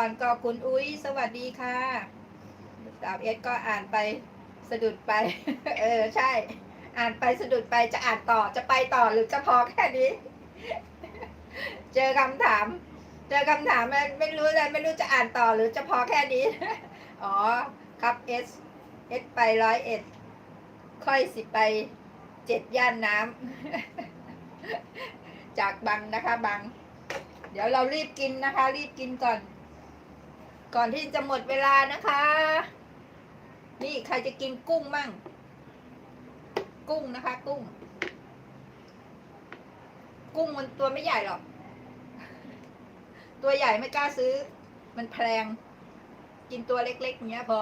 ก่อนก็คุณอุ้ยสวัสดีค่ะสาวเอสก็อ่านไปสะดุดไป เออใช่ อ่านไปสะดุดไปจะอ่านต่อจะไปต่อหรือจะพอแค่นี้ เจอคำถาม เจอคำถามไม่ไม่รู้เลยไม่รู้จะอ่านต่อหรือจะพอแค่นี้ อ๋อครับเอสเอสไปร้อยเอ็ดค่อยสิไปเจ็ดย่านน้ำจากบังนะคะบัง เดี๋ยวเรารีบกินนะคะ รีบกินก่อน ก่อนที่จะหมดเวลานะคะ นี่ใครจะกินกุ้งมั่ง กุ้งนะคะ กุ้ง กุ้งมันตัวไม่ใหญ่หรอก ตัวใหญ่ไม่กล้าซื้อ มันแพง กินตัวเล็กๆอย่างเงี้ยพอ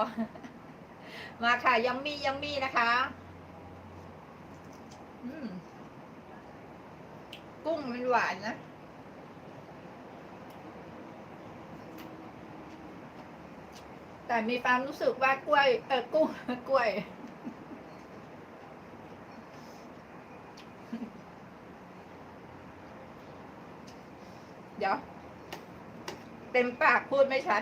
มาค่ะยัมมี่ยัมมี่นะคะอืมกุ้งมันหวานนะ แต่มีความรู้สึกว่ากล้วยเออกุ้งกล้วย เดี๋ยว เต็มปากพูดไม่ชัด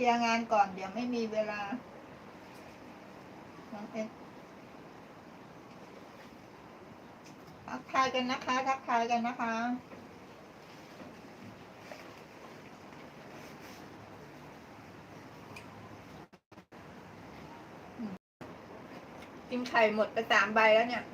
ลียร์งานก่อน เดี๋ยวไม่มีเวลา น้องเอ็ดทักทายกันนะคะ ทักทายกันนะคะ กินไข่หมดไปสามใบแล้วเนี่ย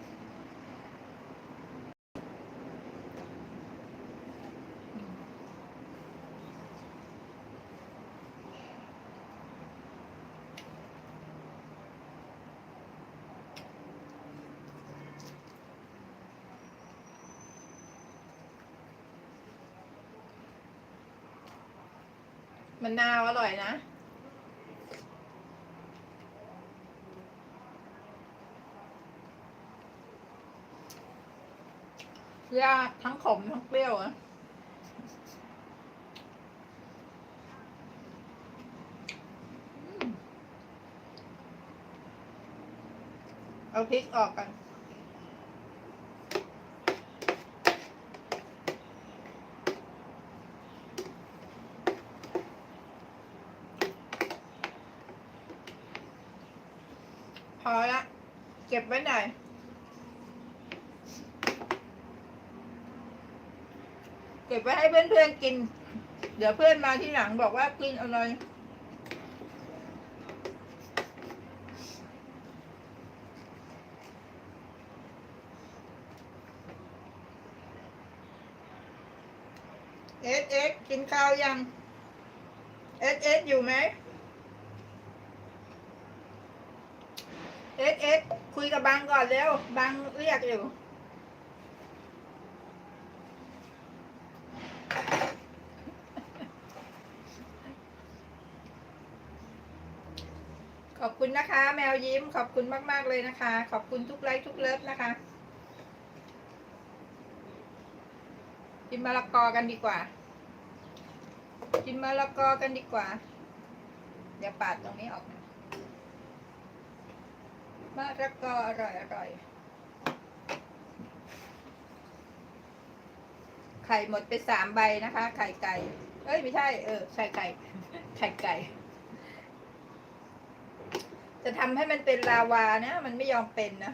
มันนาวอร่อยนะยากทั้งขมทั้งเปรี้ยวอะเอาพริกออกกัน อละเก็บไว้หน่อยเก็บไว้ให้เพื่อนๆกิน เดี๋ยวเพื่อนมาที่หลังบอกว่ากินอร่อยเอสเอสกินข้าวยังเอสเอสอยู่ไหม เอสเอสคุยกับบังก่อนเร็ว บังเรียกอยู่ ขอบคุณนะคะ แมวยิ้มขอบคุณมาก ๆ เลยนะคะ ขอบคุณทุกไลค์ทุกเลิฟนะคะ กินมะละกอกันดีกว่า กินมะละกอกันดีกว่า เดี๋ยวปาดตรงนี้ออกนะ มะละกออร่อยอร่อยไข่หมดไปสามใบนะคะ ไข่ไก่ เอ้ยไม่ใช่ เออไข่ไก่ ไข่ไก่ จะทำให้มันเป็นลาวานะ มันไม่ยอมเป็นนะ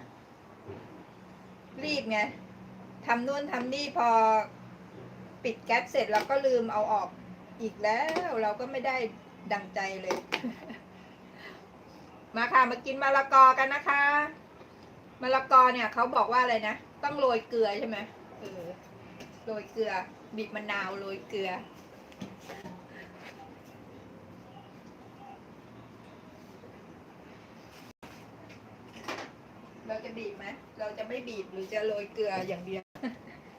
รีบไงทำนู่นทำนี่พอปิดแก๊สเสร็จเราก็ลืมเอาออกอีกแล้ว เราก็ไม่ได้ดังใจเลย มาค่ะมากินมะละกอกันนะคะมะละกอเนี่ยเขาบอกว่าอะไรนะต้องโรยเกลือใช่ไหมเออโรยเกลือ บีบมะนาวโรยเกลือ เราจะบีบไหมเราจะไม่บีบหรือจะโรยเกลืออย่างเดียว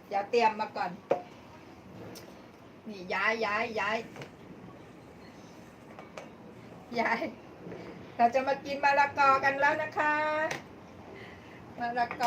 เดี๋ยวเตรียมมาก่อน นี่ย้ายย้ายย้ายย้าย เราจะมากินมะละกอกันแล้วนะคะมะละกอ